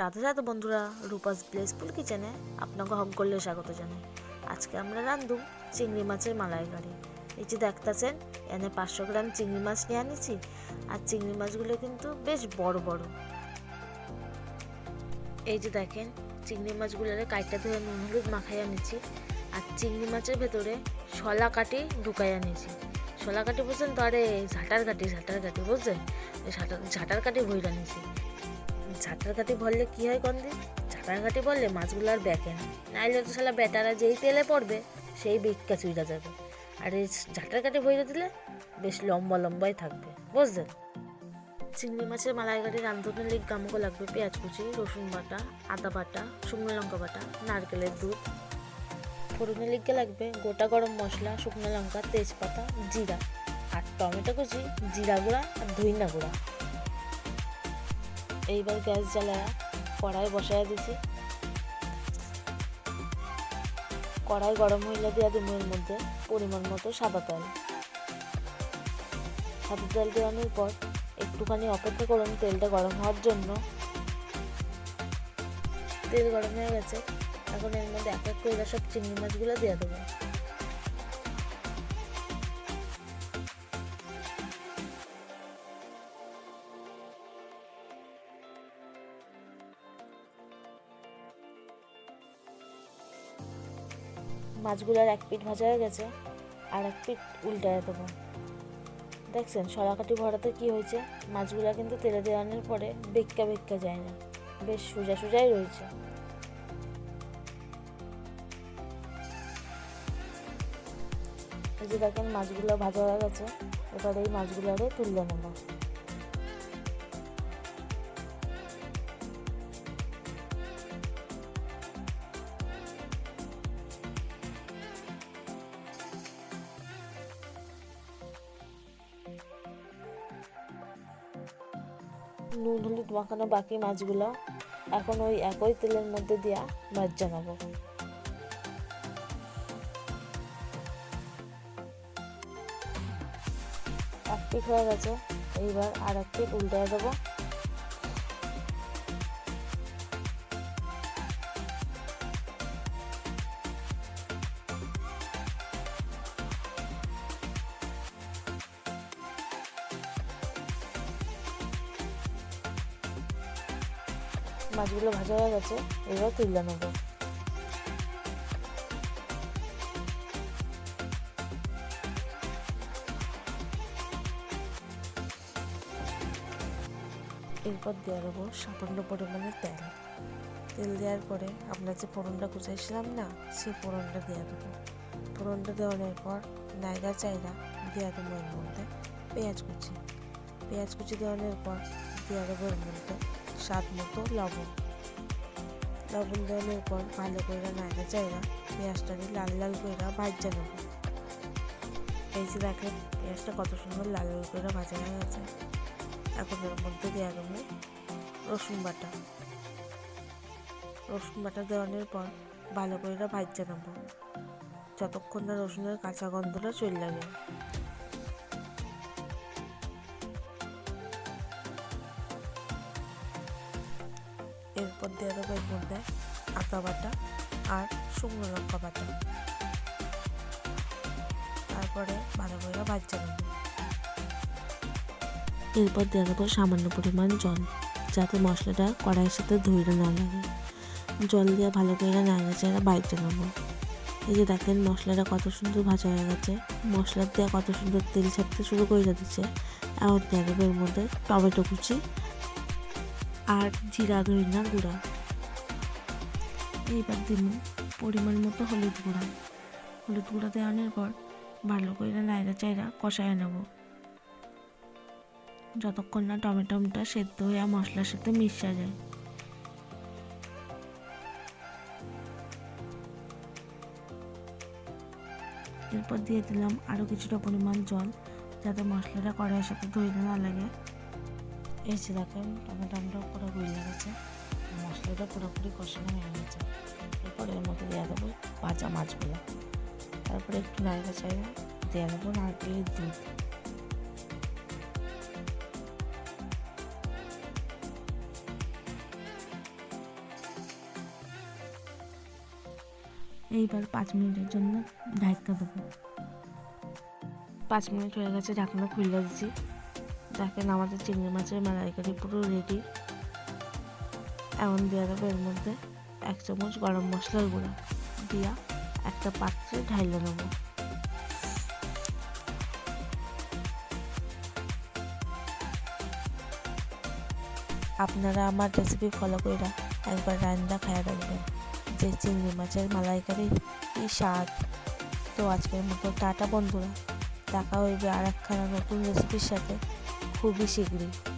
রাধে রাধে বন্ধুরা, রূপাস ব্লেসফুল কিচেনে আপনাকে হক করলে স্বাগত জানাই। আজকে আমরা রান্ধুম চিংড়ি মাছের মালাইকারি। এই যে দেখতেছেন, এনে পাঁচশো গ্রাম চিংড়ি মাছ নিয়ে আনিছি, আর চিংড়ি মাছগুলো কিন্তু বেশ বড় বড়। এই যে দেখেন, চিংড়ি মাছগুলোরে কাইটা ধরে নুন হলুদ মাখাই আনিছি, আর চিংড়ি মাছের ভেতরে শলা কাটি ঢুকাই আনিছি। শলা কাটি বুঝছেন তো, আরে ঝাঁটার কাটি ঝাঁটার কাটি বুঝছেন ঝাঁটার ঝাঁটার কাটি ভইরা নিছি কাটি ভরলে কি হয় কন্দি কাটি ভরলে মাছগুলো আর বেঁকে না। নাইলে তো শালা বেটারা যেই তেলে পড়বে, সেই বিক্কা চুইটা যাবে। আর এই ঝাঁটার কাটি ভরে দিলে বেশ লম্বা লম্বাই থাকবে বুঝলেন চিংড়ি মাছের মালাইকারি রান্ধনের লিগ গামকো লাগবে, পেঁয়াজ কুচি, রসুন বাটা, আদা বাটা, শুকনো লঙ্কা বাটা, নারকেলের দুধ। ফোড়নের লিগে লাগবে, গোটা গরম মশলা, শুকনো লঙ্কা, তেজপাতা, জিরা। আর টমেটো কুচি, জিরা গুঁড়া আর ধইনা গুঁড়া। এইবার গ্যাস জ্বালায়া, কড়াই বসায় দিছি। কড়াই গরম হইলে দিয়া দিব এর মধ্যে পরিমাণ মতো সাদা তেল। সাদা তেল দেওয়ানোর পর একটুখানি অপেক্ষা করুন তেলটা গরম হওয়ার জন্য। তেল গরম হয়ে গেছে, এখন এর মধ্যে এক এক করে সব চিংড়ি মাছগুলো দিয়ে দেবো। মাছগুলোর এক পিঠ ভাজা হয়ে গেছে, আর এক পিঠ উল্টায় দেবো। দেখছেন সরাকাটি ভরাতে কি হয়েছে? মাছগুলো কিন্তু তেলে দেওয়ানোর পরে বেক্কা বেক্কা যায় না, বেশ সোজা সোজাই রয়েছে। এই যে দেখেন, মাছগুলো ভাজা হয়ে গেছে, এবার এই মাছগুলো আরে তুলে নেব। নুন, হলুদ মাখানো বাকি মাছগুলো এখন ওই একই তেলের মধ্যে দিয়া মাছ জানাব একটি পিঠ হয়ে গেছে, এইবার আর এক পিঠ উল্টায় দেবো। মাছগুলো ভাজা হয়ে গেছে, এবার তুলে নেব। এরপর দেওয়া দেবো সামান্য পরিমাণে তেল। তেল দেওয়ার পরে আমরা যে ফোড়নটা কুচাইছিলাম না সেই ফোড়নটা দেওয়া দেবো। ফোড়নটা দেওয়ানোর পর নাইগা চাইরা দেওয়া দেবো এর মধ্যে পেঁয়াজ কুচি। পেঁয়াজ কুচি দেওয়ানোর পর দেওয়া দেবো এর মধ্যে স্বাদ মতো লবণ। লবণ দেওয়ানোর পর ভালো করে নাইগা চাইরা পেঁয়াজটাকে লাল লাল করে ভাজা নেব। এই যে দেখেন, পেঁয়াজটা কত সুন্দর লাল লাল করে ভাজা হয়ে গেছে। এখন এর মধ্যে দেওয়া দেবো রসুন বাটা। রসুন বাটা দেওয়ানোর পর ভালো করে ভাজা নেব। যতক্ষণ না রসুনের কাঁচা গন্ধটা চলে লাগে দিয়ে দেবো এর মধ্যে বাটা আর শুকনো লঙ্কা বাটা। তারপরে ভালো করে ভাজা নেব এরপর দিয়ে দেবো সামান্য পরিমাণ জল, যাতে মশলাটা কড়াইয়ের সাথে ধুইতে না লাগে। জল দিয়ে ভালো করে নাড়া চাড়া বাইতে নেব। এই যে দেখেন মশলাটা কত সুন্দর ভাজা হয়ে গেছে। মশলার দেওয়া কত সুন্দর তেল ছাড়তে শুরু করে দিচ্ছে। এখন দেবো এর মধ্যে টমেটো কুচি আর জিরা ধরিনা গুঁড়া। এইবার দিব পরিমাণ মতো হলুদ গুঁড়া। হলুদ গুঁড়া দেওয়ানোর পর ভালো করে নাইরা চাইরা কষায় নেব। যতক্ষণ না টমেটোটা সেদ্ধ হয়ে মশলার সাথে মিশা যায়। এরপর দিয়ে দিলাম আরও কিছুটা পরিমাণ জল, যাতে মশলাটা কড়াইয়ের সাথে ধরে না লাগে। এই যে দেখেন, টমেটোটা পুরো গলে গেছে। মশলাটা পুরোপুরি কষানো হয়ে গেছে। এরপর এর মধ্যে দেওয়া দেবো ভাজা মাছগুলো। তারপরে একটু নাড়া চাইলে দেওয়া দেবো নারকেলের দুধ। এইবার পাঁচ মিনিটের জন্য ঢাকা দেবো। পাঁচ মিনিট হয়ে গেছে, ঢাকনা খুলে দিচ্ছি। তাকে নামাতে চিংড়ি মাছের মালাইকারি পুরো রেডি এমন দেওয়া দেবো এর মধ্যে এক চামচ গরম মশলার গুঁড়া দিয়া একটা পাত্রে ঢাইলে নেব আপনারা আমার রেসিপি ফলো করে একবার রান্না খায়া রাখবেন যে চিংড়ি মাছের মালাইকারি কি স্বাদ। তো আজকের মতো টাটা বন্ধুরা, দেখা হইবে আর একখানা নতুন রেসিপির সাথে। খুবই শীঘ্রই।